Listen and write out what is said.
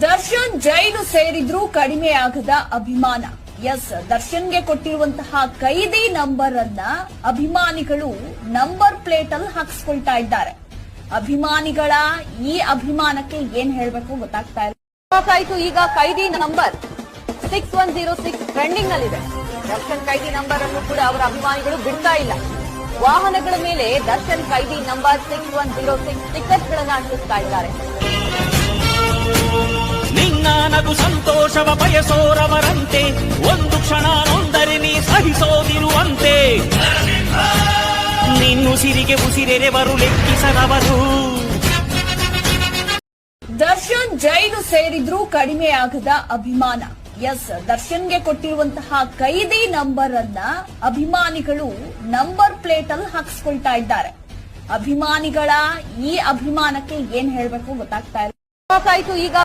ದರ್ಶನ್ ಜೈಲು ಸೇರಿದ್ರೂ ಕಡಿಮೆ ಆಗದ ಅಭಿಮಾನ. ಎಸ್, ದರ್ಶನ್ಗೆ ಕೊಟ್ಟಿರುವಂತಹ ಕೈದಿ ನಂಬರ್ ಅನ್ನ ಅಭಿಮಾನಿಗಳು ನಂಬರ್ ಪ್ಲೇಟ್ ಅಲ್ಲಿ ಹಾಕಿಸ್ಕೊಳ್ತಾ ಇದ್ದಾರೆ. ಅಭಿಮಾನಿಗಳ ಈ ಅಭಿಮಾನಕ್ಕೆ ಏನ್ ಹೇಳ್ಬೇಕು ಗೊತ್ತಾಗ್ತಾ ಇಲ್ಲ. ಈಗ ಕೈದಿ number six one zero six trending ನಲ್ಲಿದೆ ದರ್ಶನ್ ಕೈದಿ ನಂಬರ್ ಅನ್ನು ಕೂಡ ಅವರ ಅಭಿಮಾನಿಗಳು ಬಿಡ್ತಾ ಇಲ್ಲ. ವಾಹನಗಳ ಮೇಲೆ Darshan ಕೈದಿ number six one zero six ticket ಗಳನ್ನ ಅಂಟಿಸ್ತಾ ಇದ್ದಾರೆ. ಸಂತೋಷವ ಬಯಸೋರವರಂತೆ ಒಂದು ಕ್ಷಣ ನೊಂದರೆ ನೀ ಸಹಿಸೋದಿರುವಂತೆ. ನಿನ್ನುಸಿರಿಗೆ ಉಸಿರೆರೆವರು ಲೆಕ್ಕಿಸದವರು. ದರ್ಶನ್ ಜೈಲು ಸೇರಿದ್ರೂ ಕಡಿಮೆ ಆಗದ ಅಭಿಮಾನ. ಎಸ್ ದರ್ಶನ್ಗೆ ಕೊಟ್ಟಿರುವಂತಹ ಕೈದಿ ನಂಬರ್ ಅನ್ನ ಅಭಿಮಾನಿಗಳು ನಂಬರ್ ಪ್ಲೇಟ್ ಅಲ್ಲಿ ಹಾಕಿಸ್ಕೊಳ್ತಾ ಇದ್ದಾರೆ. ಅಭಿಮಾನಿಗಳ ಈ ಅಭಿಮಾನಕ್ಕೆ ಏನ್ ಹೇಳ್ಬೇಕು ಗೊತ್ತಾಗ್ತಾ ಇಲ್ಲ. ಆಯ್ತು ಈಗ